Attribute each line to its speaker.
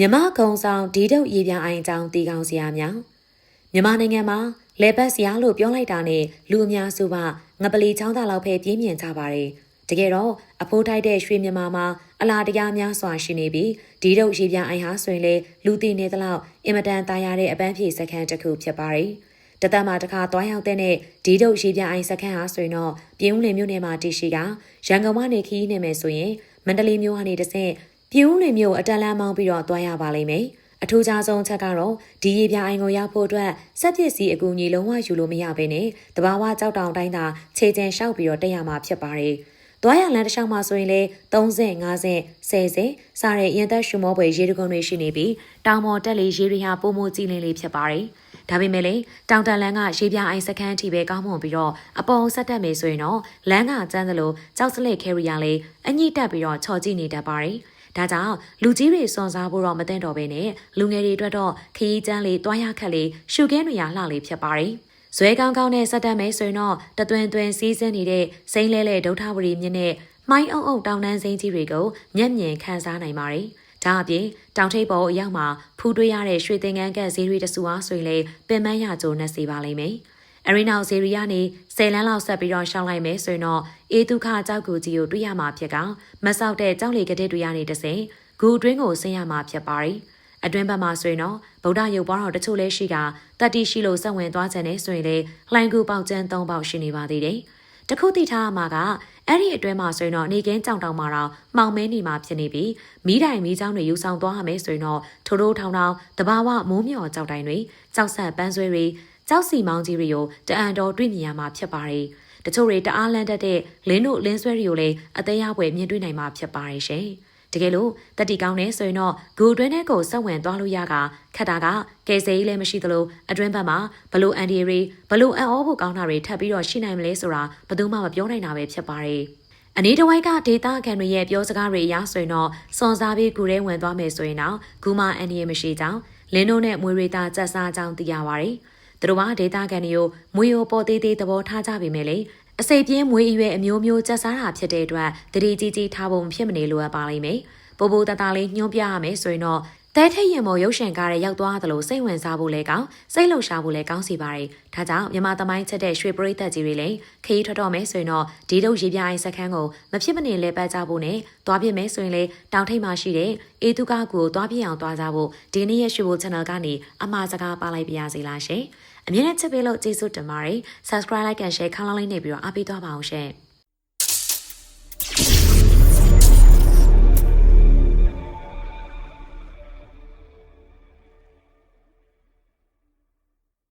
Speaker 1: မြမကုံဆောင်ဒီတုတ်ရေပြအိုင်ကြောင်တီကောင်စရာများမြန်မာနိုင်ငံမှာလေပတ်စရာလို့ပြောလိုက်တာနဲ့လူအများစုကငပလီချောင်းသားလောက်ပဲပြင်းပြင်းကြပါတယ်တကယ်တော့အဖိုးထိုက်တဲ့ရွှေမြန်မာမှာအလားတရားများစွာရှိနေပြီးဒီတုတ်ရေပြအိုင်ဟာဆိုရင်လေလူသိနေသလောက်အင်မတန်သားရတဲ့အပန်းဖြေစခန်းတစ်ခုဖြစ်ပါတယ်တသက်မှာတစ်ခါသွားရောက်တဲ့နဲ့ဒီတုတ်ရေပြအိုင်စခန်းဟာဆိုရင်တော့ပြင်းဦးလင်မြို့နယ်မှာတည်ရှိတာရန်ကုန်ကနေခီးနေမယ်ဆိုရင်မန္တလေးမြို့ကနေတဆင့် ပြင်းဦးလွင်မျိုးအတန်လန်းမောင်းပြီးတော့တွားရပါလိမ့်မယ်။အထူးခြားဆုံးချက်ကတော့ဒီရေပြအိုင်ကိုရောက်ဖို့အတွက်စက်ပစ္စည်းအကူအညီလုံးဝယူလို့မရဘဲနဲ့တဘာဝကြောက်တောင်တိုင်းသာခြေကျင်လျှောက်ပြီးတော့တက်ရမှာဖြစ်ပါတယ်။တွားရလမ်းတစ်လျှောက်မှာဆိုရင်လေ30 50 10စတဲ့ရင်သက်ရှုမောပွဲရေတကုံတွေရှိနေပြီးတောင်ပေါ်တက်လေရေတွေဟာပုံမကြည့်လင်းလေးဖြစ်ပါတယ်။ဒါပေမဲ့လေတောင်တန်လန်းကရေပြအိုင်စခန်းအထိပဲကောင်းမွန်ပြီးတော့အပေါ်ဆက်တက်မယ်ဆိုရင်တော့လမ်းကကျန်းသလိုကြောက်စလက်ခဲရီယာလေးအညှိတက်ပြီးတော့ချော်ကြည့်နေတတ်ပါတယ်။ ဒါကြောင့်လူကြီးတွေစွန်စားဖို့တော့မသင့်တော်ပဲနဲ့လူငယ်တွေအတွက်တော့ခရီးကျန်းလေးတွားရခက်လေးရှုခင်းတွေရလှလေးဖြစ်ပါတယ်။ဇွဲကောင်းကောင်းနဲ့စက်တက်မယ်ဆိုရင်တော့တသွင်သွင်စီးစင်းနေတဲ့စိမ့်လဲလဲဒုထဝရီမြင့်နဲ့မိုင်းအုံအုံတောင်တန်းစိမ့်ကြီးတွေကိုမျက်မြင်ခံစားနိုင်ပါတယ်။ဒါအပြင်တောင်ထိပ်ပေါ်အရောက်မှာဖူးတွေးရတဲ့ရွှေသင်္ကန်းကက်ဈေးတွေတဆူအားဆိုရင်လေပင်မရကြိုးနဲ့စီပါလိမ့်မယ်။ အရီနောက်ဇေရီကနေ10လမ်းလောက်ဆက်ပြီးတော့ရှောင်းလိုက်မယ်ဆိုရင်တော့အေဒုခကြောက်ကူကြီးကိုတွေ့ရမှာဖြစ်ကမဆောက်တဲ့ကြောက်လေကတဲ့တွေကနေတဆင်ဂူအတွင်းကိုဆင်းရမှာဖြစ်ပါတယ်။အတွင်းဘက်မှာဆိုရင်တော့ဗုဒ္ဓရုပ်ပွားတော်တချို့လည်းရှိကတတိရှိလို့စက်ဝင်သွားခြင်းနဲ့ဆိုရင်လေလှိုင်ကူပေါက်ကျန်း၃ပေါက်ရှိနေပါသေးတယ်။တခုသိထားရမှာကအဲ့ဒီအတွင်းမှာဆိုရင်တော့နေကင်းကြောင်တောင်မှာတော့မှောင်မဲနေမှာဖြစ်နေပြီးမိတိုင်မိချောင်းတွေယူဆောင်သွားရမယ်ဆိုရင်တော့ထိုးထိုးထောင်ထောင်တဘာဝမိုးမြော်ကြောက်တိုင်တွေကြောက်ဆက်ပန်းဆွဲတွေ ကြောက်စီမောင်းကြီးတွေကိုတအံတော်တွေ့မြင်ရမှာဖြစ်ပါတယ်။တချို့တွေတအားလန့်တတ်တဲ့လင်းတို့လင်းဆွဲတွေကိုလည်းအသေးအဝယ်မြင်တွေ့နိုင်မှာဖြစ်ပါတယ်ရှင်။တကယ်လို့တတိကောင်းနေဆိုရင်တော့ဂူအတွင်းထဲကိုစက်ဝင်သွားလို့ရကခက်တာကကယ်ဆယ်ရေးလည်းမရှိသလိုအတွင်းဘက်မှာဘလို့အန်ဒီရီဘလို့အံ့ဩဖို့ကောင်းတာတွေထပ်ပြီးတော့ရှိနိုင်မလဲဆိုတာဘယ်သူမှမပြောနိုင်တာပဲဖြစ်ပါတယ်အနီးတစ်ဝိုက်ကဒေတာခံတွေရဲ့ပြောစကားတွေအရဆိုရင်တော့စွန်စားပြီးဂူထဲဝင်သွားမယ်ဆိုရင်တော့ဂူမအန်ဒီရီမရှိကြောင်းလင်းတို့နဲ့မွေရီတာကြက်စားကြောင်းသိရပါတယ် သူတို့ကဒေတာကန်တွေကိုမွေရိုပေါ်သေးသေးသဘောထားကြပေမဲ့လေအစိပ်ပြင်းမွေးအရွယ်အမျိုးမျိုးကြက်စားတာဖြစ်တဲ့အတွက်တတိကြီးကြီးထားဖို့ဖြစ်မနေလိုအပ်ပါလိမ့်မယ်။ပိုပိုတတလေးညှိုးပြရမယ်ဆိုရင်တော့ တဲထက်ရင်မော်ရုပ်ရှင်ကားရဲ့ရောက်သွားသလိုစိတ်ဝင်စားဖို့လည်းကောင်းစိတ်လှုပ်ရှားဖို့လည်းကောင်းစီပါတယ်။ဒါကြောင့်မြန်မာသမိုင်းချက်တဲ့ရွှေပရိသတ်ကြီးတွေလည်းခရီးထွက်တော့မယ်ဆိုရင်တော့ဒီတော့ရေပြိုင်စခန်းကိုမဖြစ်မနေလဲပတ်ကြဖို့နဲ့သွားပြစ်မယ်ဆိုရင်လေတောင်ထိပ်မှာရှိတဲ့အေတုကားကိုသွားပြစ်အောင်သွားကြဖို့ဒီနေ့ရဲ့ရွှေဘို channel ကနေအမှားစကားပါလိုက်ပါရစေလားရှင်။အမြဲတမ်းချစ်ပေးလို့ကျေးဇူးတင်ပါတယ် subscribe like and share ခေါင်းလောင်းလေးနေပြီးတော့အားပေးသွားပါအောင်ရှင်။